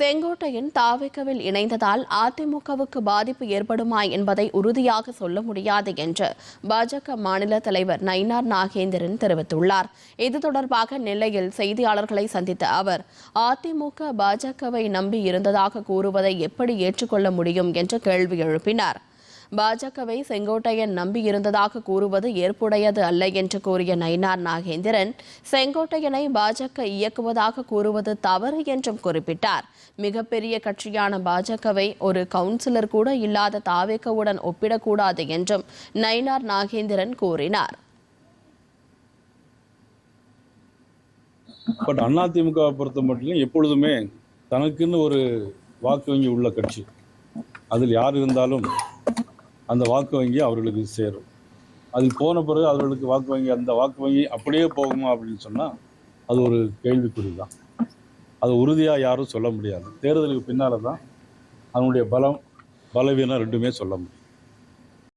செங்கோட்டையன் தாவேக்கவில் இணைந்ததால் அதிமுகவுக்கு பாதிப்பு ஏற்படுமா என்பதை உறுதியாக சொல்ல முடியாது என்று பாஜக மாநில தலைவர் நயினார் நாகேந்திரன் தெரிவித்துள்ளார். இது தொடர்பாக நெல்லையில் செய்தியாளர்களை சந்தித்த அவர் அதிமுக பாஜகவை நம்பி இருந்ததாக கூறுவதை எப்படி ஏற்றுக்கொள்ள முடியும்? என்று கேள்வி எழுப்பினார். பாஜகவை செங்கோட்டையன் நம்பியிருந்ததாக கூறுவது ஏற்புடையது அல்ல என்று கூறிய நயினார் நாகேந்திரன் செங்கோட்டையனை பாஜக இயக்குவதாக கூறுவது தவறு என்றும் குறிப்பிட்டார். மிகப்பெரிய கட்சியான பாஜகவை ஒரு கவுன்சிலர் கூட இல்லாத தாவேக்கவுடன் ஒப்பிடக்கூடாது என்றும் நயினார் நாகேந்திரன் கூறினார். பட் அதிமுகவை பொறுத்த மட்டும் எப்பொழுதுமே தனக்குன்னு ஒரு வாக்கு வங்கி உள்ள கட்சி. அதில் யார் இருந்தாலும் அந்த வாக்கு வங்கி அவர்களுக்கு சேரும். அதில் போன பிறகு அவர்களுக்கு வாக்கு வங்கி அந்த வாக்கு வங்கி அப்படியே போகுமா அப்படின்னு சொன்னால் அது ஒரு கேள்விக்குறி தான். அது உறுதியாக யாரும் சொல்ல முடியாது. தேர்தலுக்கு பின்னால் தான் அதனுடைய பலம் பலவீனம் ரெண்டுமே சொல்ல முடியும்.